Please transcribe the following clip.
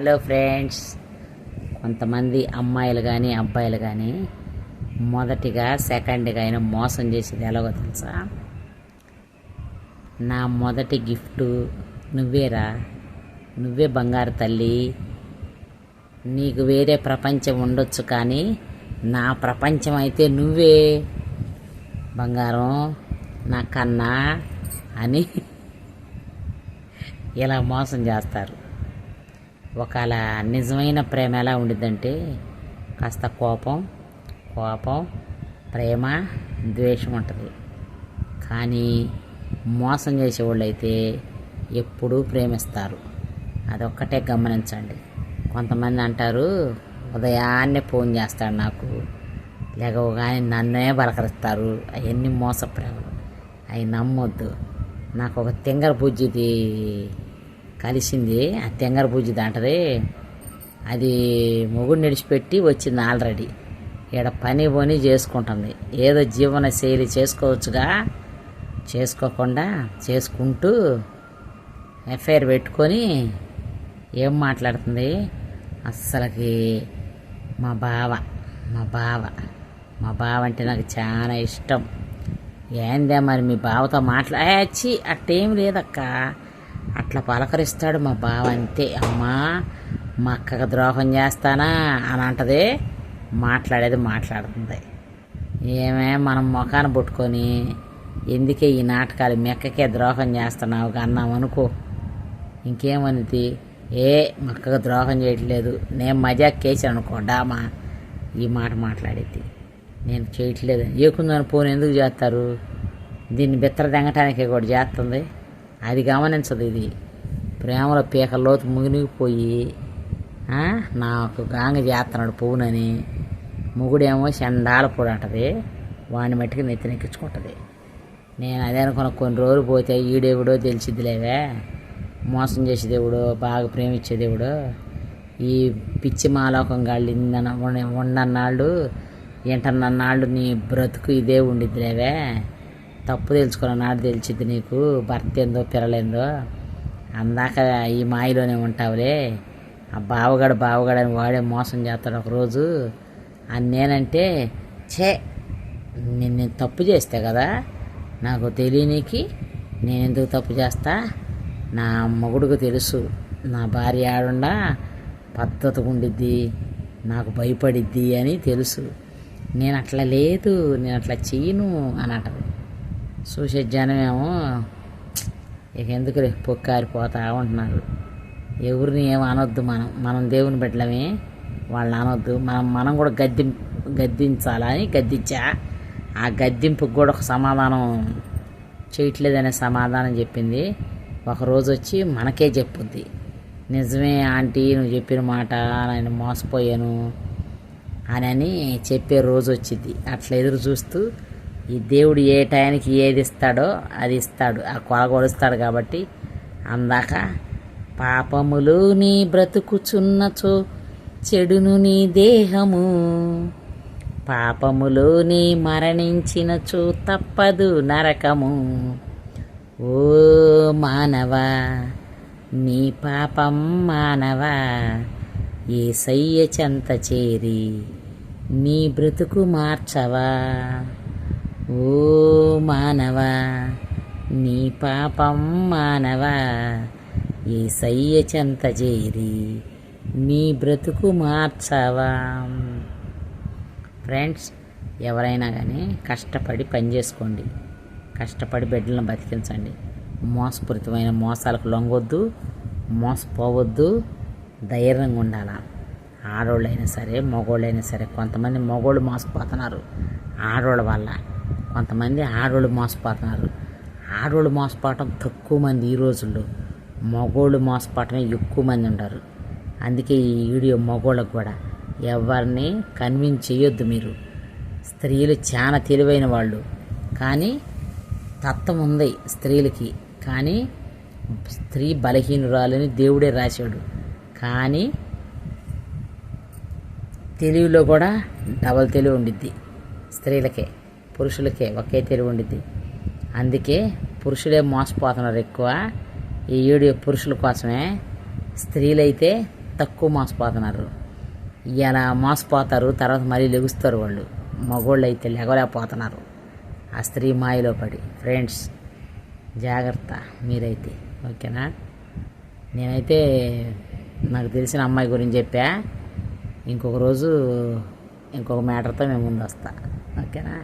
Hello friends కొంతమంది అమ్మాయిలు కానీ అబ్బాయిలు కానీ మొదటిగా సెకండ్గా అయినా మోసం చేసేది ఎలాగో తెలుసా? నా మొదటి గిఫ్ట్ నువ్వేరా? నువ్వే బంగారు తల్లి. నీకు వేరే ప్రపంచం ఉండొచ్చు కానీ నా ప్రపంచం అయితే నువ్వే. బంగారం నా కన్నా అని ఇలా మోసం చేస్తారు. ఒకవేళ నిజమైన ప్రేమ ఎలా ఉండిద్దంటే కాస్త కోపం కోపం ప్రేమ ద్వేషం ఉంటుంది. కానీ మోసం చేసేవాళ్ళు అయితే ఎప్పుడూ ప్రేమిస్తారు. అదొక్కటే గమనించండి. కొంతమంది అంటారు ఉదయాన్నే ఫోన్ చేస్తాడు నాకు లేకగానే నన్నే బలకరిస్తారు. అవన్నీ మోస ప్రేమలు అవి నమ్మొద్దు. నాకు ఒక తింగర బుజ్జిది కలిసింది. ఆ తెంగర పూజ దాంటది అది మొగుడు నడిచిపెట్టి వచ్చింది ఆల్రెడీ. ఈడ పని పని చేసుకుంటుంది. ఏదో జీవన శైలి చేసుకోవచ్చుగా చేసుకోకుండా చేసుకుంటూ ఎఫ్ఐఆర్ పెట్టుకొని ఏం మాట్లాడుతుంది? అస్సలకి మా బావ మా బావ మా బావ అంటే నాకు చాలా ఇష్టం. ఏందే మరి మీ బావతో మాట్లాడచ్చి అట్టేం లేదక్క. అట్లా పలకరిస్తాడు మా బావ అంతే. అమ్మా మా అక్కకు ద్రోహం చేస్తానా? అని అంటది మాట్లాడేది మాట్లాడుతుంది. ఏమే మనం ముఖాన పుట్టుకొని ఎందుకే ఈ నాటకాలు మెక్కకే ద్రోహం చేస్తున్నావు అన్నాం అనుకో. ఇంకేమనిది? ఏ మక్కకు ద్రోహం చేయట్లేదు. నేను మజాక్ కేసాను అనుకో డామా. ఈ మాట మాట్లాడేది. నేను చేయట్లేదు. ఏకుందని పోను ఎందుకు చేస్తారు? దీన్ని బిత్తర తెంగటానికి కూడా చేస్తుంది. అది గమనించదు ఇది. ప్రేమలో పీకల్లోతు మునిగిపోయి నాకు గాంగ చేస్తున్నాడు పువ్వునని ముగుడేమో చండాల పొడి అంటది వాడిని మట్టికి నెత్తినెక్కించుకుంటుంది. నేను అదే అనుకున్న కొన్ని రోజులు పోతే ఈడెవడో తెలిసిద్దిలేవే. మోసం చేసే దేవుడు బాగా ప్రేమించే దేవుడు ఈ పిచ్చి మాలోకం గాళ్ళు ఇందన ఉండన్నాళ్ళు ఏంటన్నాళ్ళు నీ బ్రతుకు ఇదే ఉండిద్దిలేవే. తప్పు తెలుసుకున్న నాడు తెలిసిద్ది నీకు. భర్త ఏందో పిల్లలేందో అందాక ఈ మాయలోనే ఉంటావులే. ఆ బావగాడు బావగాడు అని వాడే మోసం చేస్తాడు ఒకరోజు. అని నేనంటే ఛే నేను నేను తప్పు చేస్తే కదా నాకు తెలియనికి నేను ఎందుకు తప్పు చేస్తా? నా మొగుడుకు తెలుసు. నా భార్య ఆడుండా పద్ధతిగా ఉండిద్ది నాకు భయపడిద్ది అని తెలుసు. నేను అట్లా లేదు నేను అట్లా చేయను అని అంటది. చూసే జనమేమో ఇక ఎందుకు పొక్కారిపోతా ఉంటున్నారు ఎవరిని ఏం అనొద్దు మనం మనం దేవుని బిడ్డలమే వాళ్ళని అనొద్దు. మనం మనం కూడా గద్ది గద్దించాలని గద్దించా. ఆ గద్దింపుకి కూడా ఒక సమాధానం చేయట్లేదనే సమాధానం చెప్పింది. ఒకరోజు వచ్చి మనకే చెప్పుద్ది. నిజమే ఆంటీ నువ్వు చెప్పిన మాట నేను మోసపోయాను అని అని చెప్పే రోజు వచ్చింది అట్లా ఎదురు చూస్తూ ఈ దేవుడు ఏ టయానికి ఏది ఇస్తాడో అది ఇస్తాడు. ఆ కొలగొలుస్తాడు కాబట్టి అందాక పాపములు నీ బ్రతుకుచున్నచో చెడును నీ దేహము. పాపములు నీ మరణించినచో తప్పదు నరకము. ఓ మానవ నీ పాపం మానవ. ఏ చెంత చేరి నీ బ్రతుకు మార్చవా. ఓ మానవా నీ పాపం మానవా ఈ సయ్య చెంత చేరి నీ బ్రతుకు మార్చవా. ఫ్రెండ్స్ ఎవరైనా కానీ కష్టపడి పని చేసుకోండి. కష్టపడి బిడ్డలను బతికించండి. మోసపూరితమైన మోసాలకు లొంగొద్దు మోసపోవద్దు ధైర్యంగా ఉండాల. ఆడవాళ్ళైనా సరే మగవాళ్ళైనా సరే కొంతమంది మగవాళ్ళు మోసపోతున్నారు. ఆడవాళ్ళ వల్ల కొంతమంది ఆడవాళ్ళు మోసపోతున్నారు. ఆడవాళ్ళు మోసపోవటం తక్కువ మంది ఈ రోజుల్లో. మగవాళ్ళు మోసపోవటమే ఎక్కువ మంది ఉంటారు అందుకే ఈ వీడియో మగోళ్ళకు కూడా. ఎవరిని కన్విన్స్ చేయొద్దు మీరు. స్త్రీలు చాలా తెలివైన వాళ్ళు. కానీ తత్వం ఉంది స్త్రీలకి. కానీ స్త్రీ బలహీనురాలని దేవుడే రాశాడు. కానీ తెలివిలో కూడా డబల్ తెలివి ఉండిద్ది స్త్రీలకే. పురుషులకే ఒకే తెలివి ఉండిద్ది. అందుకే పురుషులే మోసపోతున్నారు ఎక్కువ. ఈ వీడియో పురుషుల కోసమే స్త్రీలైతే తక్కువ మోసపోతున్నారు. ఇలా మోసపోతారు తర్వాత మళ్ళీ లెగుస్తారు వాళ్ళు. మగోళ్ళు అయితే లెగలేకపోతున్నారు. ఆ స్త్రీ మాయలో పడి. ఫ్రెండ్స్ జాగ్రత్త మీరైతే. ఓకేనా? నేనైతే నాకు తెలిసిన అమ్మాయి గురించి చెప్పా. ఇంకొక రోజు ఇంకొక మ్యాటర్తో మేము ముందు వస్తా ఓకేనా?